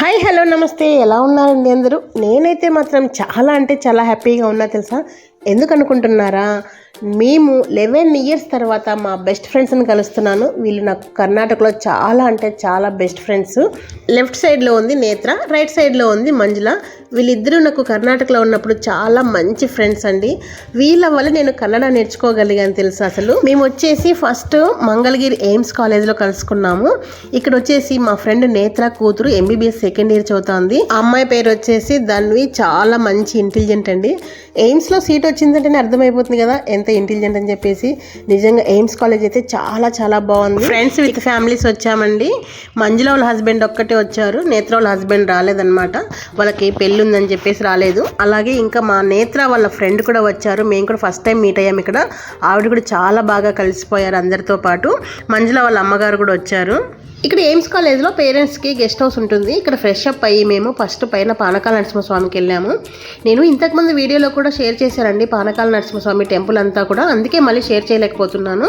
Hi hello నమస్తే. ఎలా ఉన్నారండి అందరూ? నేనైతే మాత్రం చాలా అంటే చాలా హ్యాపీగా ఉన్నా తెలుసా? ఎందుకు అనుకుంటున్నారా? మేము లెవెన్ ఇయర్స్ తర్వాత మా బెస్ట్ ఫ్రెండ్స్ని కలుస్తున్నాను. వీళ్ళు నాకు కర్ణాటకలో చాలా అంటే చాలా బెస్ట్ ఫ్రెండ్స్. లెఫ్ట్ సైడ్లో ఉంది నేత్ర రైట్ సైడ్లో ఉంది మంజుల. వీళ్ళిద్దరూ నాకు కర్ణాటకలో ఉన్నప్పుడు చాలా మంచి ఫ్రెండ్స్ అండి. వీళ్ళ వల్ల నేను కన్నడ నేర్చుకోగలిగాను తెలుసు అసలు? మేము వచ్చేసి ఫస్ట్ మంగళగిరి ఎయిమ్స్ కాలేజ్లో కలుసుకున్నాము. ఇక్కడ వచ్చేసి మా ఫ్రెండ్ నేత్ర కూతురు ఎంబీబీఎస్ సెకండ్ ఇయర్ చదువుతోంది. ఆ అమ్మాయి పేరు వచ్చేసి దాన్ని చాలా మంచి ఇంటెలిజెంట్ అండి. ఎయిమ్స్లో సీట్ వచ్చిందంటేనే అర్థమైపోతుంది కదా ఎంత ఇంటెలిజెంట్ అని చెప్పేసి. నిజంగా ఎయిమ్స్ కాలేజ్ అయితే చాలా చాలా బాగుంది. ఫ్రెండ్స్ విత్ ఫ్యామిలీస్ వచ్చామండి. మంజుల వాళ్ళ హస్బెండ్ ఒక్కటే వచ్చారు. నేత్ర వాళ్ళ హస్బెండ్ రాలేదన్నమాట. వాళ్ళకి పెళ్ళి ఉందని చెప్పేసి రాలేదు. అలాగే ఇంకా మా నేత్ర వాళ్ళ ఫ్రెండ్ కూడా వచ్చారు. మేము కూడా ఫస్ట్ టైం మీట్ అయ్యాము ఇక్కడ. ఆవిడ కూడా చాలా బాగా కలిసిపోయారు అందరితో పాటు. మంజుల వాళ్ళ అమ్మగారు కూడా వచ్చారు. ఇక్కడ ఎయిమ్స్ కాలేజ్లో పేరెంట్స్కి గెస్ట్ హౌస్ ఉంటుంది. ఇక్కడ ఫ్రెష్ అప్ అయ్యి మేము ఫస్ట్ పైన పానకాల నరసింహస్వామికి వెళ్ళాము. నేను ఇంతకుముందు వీడియోలో కూడా షేర్ చేశానండి పానకాల నరసింహస్వామి టెంపుల్ అంతా కూడా. అందుకే మళ్ళీ షేర్ చేయలేకపోతున్నాను.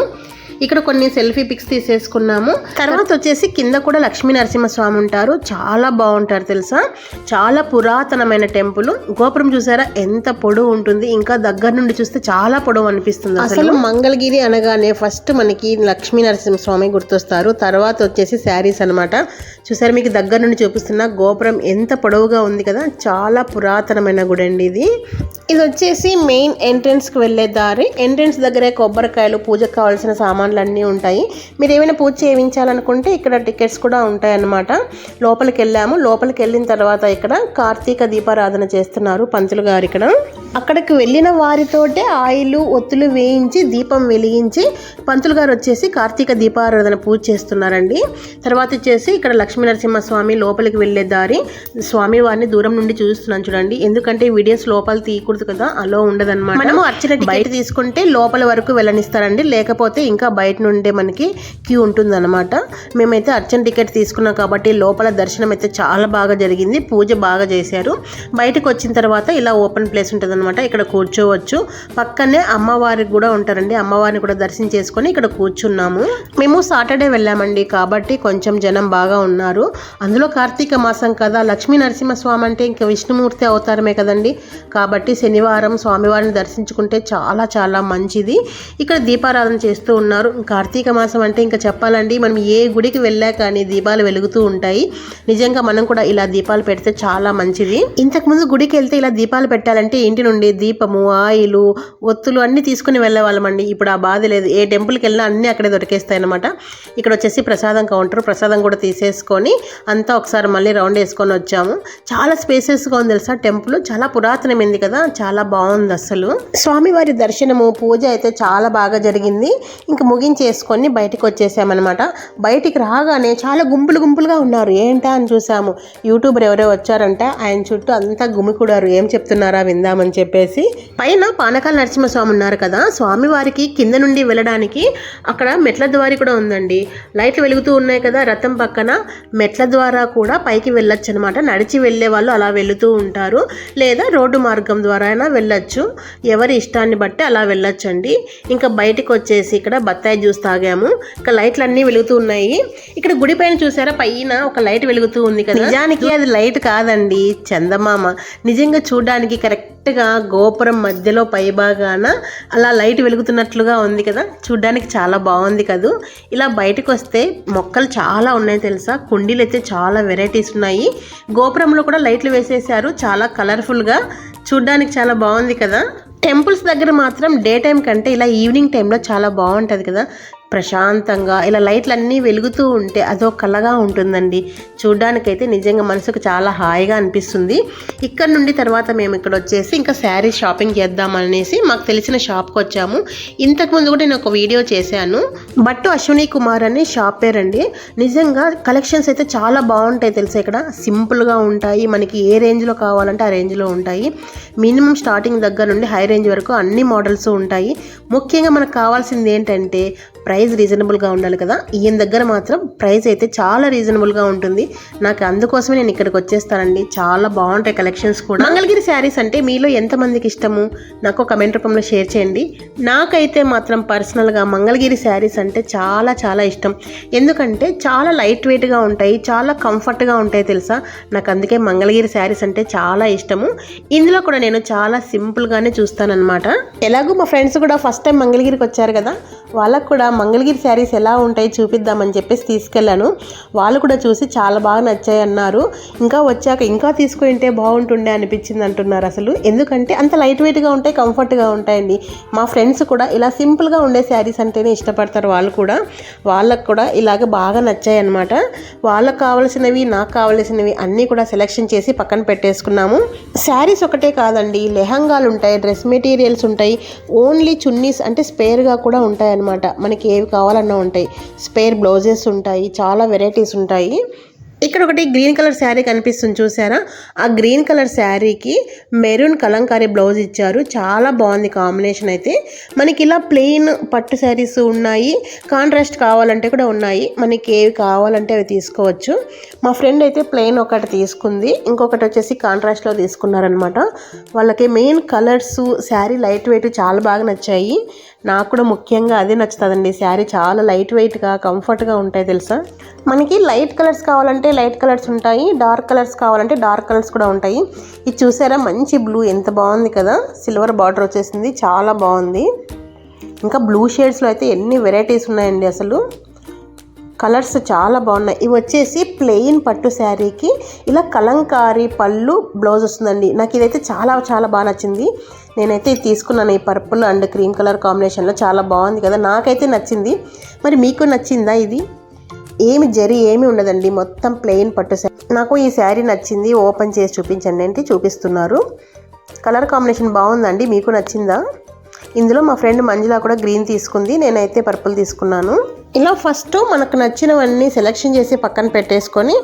ఇక్కడ కొన్ని సెల్ఫీ పిక్స్ తీసేసుకున్నాము. తర్వాత వచ్చేసి కింద కూడా లక్ష్మీ నరసింహస్వామి ఉంటారు. చాలా బాగుంటారు తెలుసా? చాలా పురాతనమైన టెంపుల్. గోపురం చూసారా? ఎంత పొడవు ఉంటుంది. ఇంకా దగ్గర నుండి చూస్తే చాలా పొడవు అనిపిస్తుంది అసలు. మంగళగిరి అనగానే ఫస్ట్ మనకి లక్ష్మీ నరసింహస్వామి గుర్తొస్తారు. తర్వాత వచ్చేసి శారీస్ అన్నమాట. చూసారా? మీకు దగ్గర నుండి చూపిస్తున్న గోపురం ఎంత పొడవుగా ఉంది కదా? చాలా పురాతనమైన గుడి అండి ఇది. ఇది వచ్చేసి మెయిన్ ఎంట్రన్స్కి వెళ్ళే దారి. ఎంట్రన్స్ దగ్గరే కొబ్బరికాయలు పూజకు కావాల్సిన సామాన్లు అన్నీ ఉంటాయి. మీరు ఏమైనా పూజ చేయించాలనుకుంటే ఇక్కడ టికెట్స్ కూడా ఉంటాయి అన్నమాట లోపలికి వెళ్ళాము లోపలికి వెళ్ళిన తర్వాత ఇక్కడ కార్తీక దీపారాధన చేస్తున్నారు పంతులు గారు ఇక్కడ. అక్కడికి వెళ్ళిన వారితోటే ఆయిల్ ఒత్తులు వేయించి దీపం వెలిగించి పంతులు గారు వచ్చేసి కార్తీక దీపారాధన పూజ చేస్తున్నారండి. తర్వాత వచ్చేసి ఇక్కడ లక్ష్మీ నరసింహస్వామి లోపలికి వెళ్ళే దారి. స్వామి వారిని దూరం నుండి చూస్తున్నాను చూడండి. ఎందుకంటే వీడియోస్ లోపల తీయకూడదు కదా అలో ఉండదన్నమాట. మనము అర్చన బయట తీసుకుంటే లోపల వరకు వెళ్ళనిస్తారండి. లేకపోతే ఇంకా బయట నుండే మనకి క్యూ ఉంటుందన్నమాట. మేమైతే అర్చన టికెట్ తీసుకున్నాం కాబట్టి లోపల దర్శనం అయితే చాలా బాగా జరిగింది. పూజ బాగా చేశారు. బయటకు వచ్చిన తర్వాత ఇలా ఓపెన్ ప్లేస్ ఉంటుంది ఇక్కడ కూర్చోవచ్చు. పక్కనే అమ్మవారికి కూడా ఉంటారండి. అమ్మవారిని కూడా దర్శనం చేసుకొని ఇక్కడ కూర్చున్నాము. మేము సాటర్డే వెళ్ళామండి కాబట్టి కొంచెం జనం బాగా ఉన్నారు. అందులో కార్తీక మాసం కదా. లక్ష్మీ నరసింహస్వామి అంటే ఇంకా విష్ణుమూర్తి అవతారమే కదండి. కాబట్టి శనివారం స్వామివారిని దర్శించుకుంటే చాలా చాలా మంచిది. ఇక్కడ దీపారాధన చేస్తూ ఉన్నారు. కార్తీక మాసం అంటే ఇంకా చెప్పాలండి మనం ఏ గుడికి వెళ్ళా కానీ దీపాలు వెలుగుతూ ఉంటాయి. నిజంగా మనం కూడా ఇలా దీపాలు పెడితే చాలా మంచిది. ఇంతకుముందు గుడికి వెళ్తే ఇలా దీపాలు పెట్టాలంటే ఇంటి నుండి? దీపము ఆయిలు ఒత్తులు అన్నీ తీసుకుని వెళ్ళేవాళ్ళమండి ఇప్పుడు ఆ బాధ లేదు. ఏ టెంపుల్కి వెళ్ళినా అన్నీ అక్కడే దొరికేస్తాయి అనమాట ఇక్కడ వచ్చేసి ప్రసాదం కౌంటర్ ప్రసాదం కూడా తీసేసుకొని అంతా ఒకసారి మళ్ళీ రౌండ్ వేసుకొని వచ్చాము. చాలా స్పేసెస్గా ఉంది తెలుసా టెంపుల్ చాలా పురాతనమైంది కదా. చాలా బాగుంది అసలు. స్వామివారి దర్శనము పూజ అయితే చాలా బాగా జరిగింది. ఇంకా ముగించేసుకొని బయటకు వచ్చేసామన్నమాట బయటికి రాగానే చాలా గుంపులు గుంపులుగా ఉన్నారు. ఏంటా అని చూసాము. యూట్యూబర్ ఎవరో వచ్చారంట. ఆయన చుట్టూ అంతా గుమికూడారు ఏం చెప్తున్నారా విందామని చెప్పేసి. పైన పానకాల నరసింహస్వామి ఉన్నారు కదా. స్వామివారికి కింద నుండి వెళ్ళడానికి అక్కడ మెట్ల ద్వారి కూడా ఉందండి. లైట్లు వెలుగుతూ ఉన్నాయి కదా రథం పక్కన. మెట్ల ద్వారా కూడా పైకి వెళ్ళొచ్చు అనమాట నడిచి వెళ్ళే వాళ్ళు అలా వెళుతూ ఉంటారు. లేదా రోడ్డు మార్గం ద్వారా అయినా వెళ్ళొచ్చు. ఎవరి ఇష్టాన్ని బట్టి అలా వెళ్ళొచ్చండి. ఇంకా బయటకు వచ్చేసి ఇక్కడ బత్తాయి జ్యూస్ తాగాము. ఇక్కడ లైట్లు అన్నీ వెలుగుతూ ఉన్నాయి ఇక్కడ గుడి పైన చూసారా? పైన ఒక లైట్ వెలుగుతూ ఉంది కదా. నిజానికి అది లైట్ కాదండి చందమామ. నిజంగా చూడడానికి కరెక్ట్గా గోపురం మధ్యలో పైభాగాన అలా లైట్ వెలుగుతున్నట్లుగా ఉంది కదా. చూడ్డానికి చాలా బాగుంది కదా. ఇలా బయటకు వస్తే మొక్కలు చాలా ఉన్నాయి తెలుసా? కుండీలు అయితే చాలా వెరైటీస్ ఉన్నాయి. గోపురంలో కూడా లైట్లు వేసేసారు చాలా కలర్ఫుల్గా. చూడ్డానికి చాలా బాగుంది కదా. టెంపుల్స్ దగ్గర మాత్రం డే టైం కంటే ఇలా ఈవినింగ్ టైంలో చాలా బాగుంటుంది కదా. ప్రశాంతంగా ఇలా లైట్లు అన్నీ వెలుగుతూ ఉంటే అదో కలగా ఉంటుందండి. చూడ్డానికైతే నిజంగా మనసుకు చాలా హాయిగా అనిపిస్తుంది. ఇక్కడ నుండి తర్వాత మేము ఇక్కడ వచ్చేసి ఇంకా శారీ షాపింగ్ చేద్దామనేసి మాకు తెలిసిన షాప్కి వచ్చాము. ఇంతకుముందు కూడా నేను ఒక వీడియో చేశాను. బట్టు అశ్విని కుమార్ అనే షాప్ పేరండి. నిజంగా కలెక్షన్స్ అయితే చాలా బాగుంటాయి తెలుసా ఇక్కడ. సింపుల్గా ఉంటాయి. మనకి ఏ రేంజ్లో కావాలంటే ఆ రేంజ్లో ఉంటాయి. మినిమం స్టార్టింగ్ దగ్గర నుండి హై రేంజ్ వరకు అన్ని మోడల్స్ ఉంటాయి. ముఖ్యంగా మనకు కావాల్సింది ఏంటంటే ప్రైస్ ప్రైస్ రీజనబుల్గా ఉండాలి కదా? ఈయన దగ్గర మాత్రం ప్రైస్ అయితే చాలా రీజనబుల్గా ఉంటుంది. నాకు అందుకోసమే నేను ఇక్కడికి వచ్చేస్తానండి. చాలా బాగుంటాయి కలెక్షన్స్ కూడా. మంగళగిరి శారీస్ అంటే మీలో ఎంతమందికి ఇష్టము? నాకు కమెంట్ రూపంలో షేర్ చేయండి. నాకైతే మాత్రం పర్సనల్గా మంగళగిరి శారీస్ అంటే చాలా చాలా ఇష్టం. ఎందుకంటే చాలా లైట్ వెయిట్గా ఉంటాయి చాలా కంఫర్ట్గా ఉంటాయి తెలుసా? నాకు అందుకే మంగళగిరి శారీస్ అంటే చాలా ఇష్టము. ఇందులో కూడా నేను చాలా సింపుల్గానే చూస్తానన్నమాట. ఎలాగో మా ఫ్రెండ్స్ కూడా ఫస్ట్ టైం మంగళగిరికి వచ్చారు కదా? వాళ్ళకు కూడా మంగళగిరి శారీస్ ఎలా ఉంటాయి చూపిద్దామని చెప్పేసి తీసుకెళ్ళాను. వాళ్ళు కూడా చూసి చాలా బాగా నచ్చాయి అన్నారు. ఇంకా వచ్చాక ఇంకా తీసుకుంటే బాగుంటుండే అనిపించింది అంటున్నారు అసలు. ఎందుకంటే అంత లైట్ వెయిట్గా ఉంటాయి కంఫర్ట్గా ఉంటాయండి. మా ఫ్రెండ్స్ కూడా ఇలా సింపుల్గా ఉండే శారీస్ అంటేనే ఇష్టపడతారు వాళ్ళు కూడా. వాళ్ళకు కూడా ఇలాగ బాగా నచ్చాయి అనమాట వాళ్ళకు కావాల్సినవి నాకు కావాల్సినవి అన్నీ కూడా సెలెక్షన్ చేసి పక్కన పెట్టేసుకున్నాము. శారీస్ ఒకటే కాదండి లెహంగాలు ఉంటాయి డ్రెస్ మెటీరియల్స్ ఉంటాయి. ఓన్లీ చున్నీస్ అంటే స్పేర్గా కూడా ఉంటాయి అన్నమాట మనకి ఏవి కావాలన్నా ఉంటాయి. స్పేర్ బ్లౌజెస్ ఉంటాయి చాలా వెరైటీస్ ఉంటాయి. ఇక్కడ ఒకటి గ్రీన్ కలర్ శారీ కనిపిస్తుంది చూసారా? ఆ గ్రీన్ కలర్ శారీకి మెరూన్ కలంకారీ బ్లౌజ్ ఇచ్చారు. చాలా బాగుంది కాంబినేషన్ అయితే. మనకి ఇలా ప్లెయిన్ పట్టు శారీస్ ఉన్నాయి. కాంట్రాస్ట్ కావాలంటే కూడా ఉన్నాయి. మనకి ఏవి కావాలంటే అవి తీసుకోవచ్చు. మా ఫ్రెండ్ అయితే ప్లెయిన్ ఒకటి తీసుకుంది. ఇంకొకటి వచ్చేసి కాంట్రాస్ట్లో తీసుకున్నారనమాట వాళ్ళకి main colours sari light weight చాలా బాగా నచ్చాయి. నాకు కూడా ముఖ్యంగా అదే నచ్చుతుందండి. శారీ చాలా లైట్ వెయిట్గా కంఫర్ట్గా ఉంటాయి తెలుసా? మనకి లైట్ కలర్స్ కావాలంటే లైట్ కలర్స్ ఉంటాయి డార్క్ కలర్స్ కావాలంటే డార్క్ కలర్స్ కూడా ఉంటాయి. ఇది చూసారా? మంచి బ్లూ. ఎంత బాగుంది కదా? సిల్వర్ బార్డర్ వచ్చేసింది. చాలా బాగుంది. ఇంకా బ్లూ షేడ్స్లో అయితే ఎన్ని వెరైటీస్ ఉన్నాయండి అసలు. కలర్స్ చాలా బాగున్నాయి. ఇవి వచ్చేసి ప్లెయిన్ పట్టు శారీకి. ఇలా కలంకారీ పళ్ళు బ్లౌజ్ వస్తుందండి. నాకు ఇదైతే చాలా చాలా బాగా నచ్చింది. నేనైతే ఇది తీసుకున్నాను. ఈ పర్పుల్ అండ్ క్రీమ్ కలర్ కాంబినేషన్లో చాలా బాగుంది కదా. నాకైతే నచ్చింది. మరి మీకు నచ్చిందా ఇది? ఏమి జరి ఏమి ఉండదండి. మొత్తం ప్లెయిన్ పట్టు శారీ. నాకు ఈ శారీ నచ్చింది. ఓపెన్ చేసి చూపించండి. అంటే చూపిస్తున్నారు. కలర్ కాంబినేషన్ బాగుందండి. మీకు నచ్చిందా? ఇందులో మా ఫ్రెండ్ మంజుల కూడా గ్రీన్ తీసుకుంది. నేనైతే పర్పుల్ తీసుకున్నాను. ఇలా ఫస్ట్ మనకు నచ్చినవన్నీ సెలెక్షన్ చేసి పక్కన పెట్టేసుకొని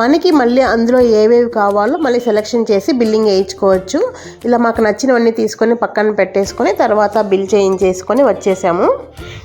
మనకి మళ్ళీ అందులో ఏవేవి కావాలో మళ్ళీ సెలెక్షన్ చేసి బిల్లింగ్ వేయించుకోవచ్చు. ఇలా మాకు నచ్చినవన్నీ తీసుకొని పక్కన పెట్టేసుకొని తర్వాత బిల్ చేయించేసుకొని వచ్చేసాము.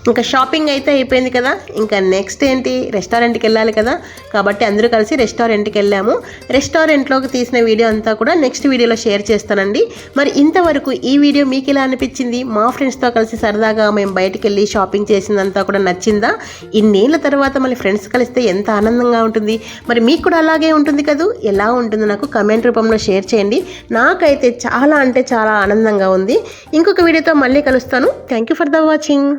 ఇంకా షాపింగ్ అయితే అయిపోయింది కదా. ఇంకా నెక్స్ట్ ఏంటి? రెస్టారెంట్కి వెళ్ళాలి కదా. కాబట్టి అందరూ కలిసి రెస్టారెంట్కి వెళ్ళాము. రెస్టారెంట్లోకి తీసిన వీడియో అంతా కూడా నెక్స్ట్ వీడియోలో షేర్ చేస్తానండి. మరి ఇంతవరకు ఈ వీడియో మీకు ఎలా అనిపించింది? మా ఫ్రెండ్స్తో కలిసి సరదాగా మేము బయటికి వెళ్ళి షాపింగ్ చేసిందంతా కూడా నచ్చిందా? ఇన్నేళ్ళ తర్వాత మళ్ళీ ఫ్రెండ్స్ కలిస్తే ఎంత ఆనందంగా ఉంటుంది. మరి మీకు కూడా అలాగే ఉంటుంది కదూ? ఎలా ఉంటుందో నాకు కమెంట్ రూపంలో షేర్ చేయండి. నాకైతే చాలా అంటే చాలా ఆనందంగా ఉంది. ఇంకొక వీడియోతో మళ్ళీ కలుస్తాను. Thank you for the watching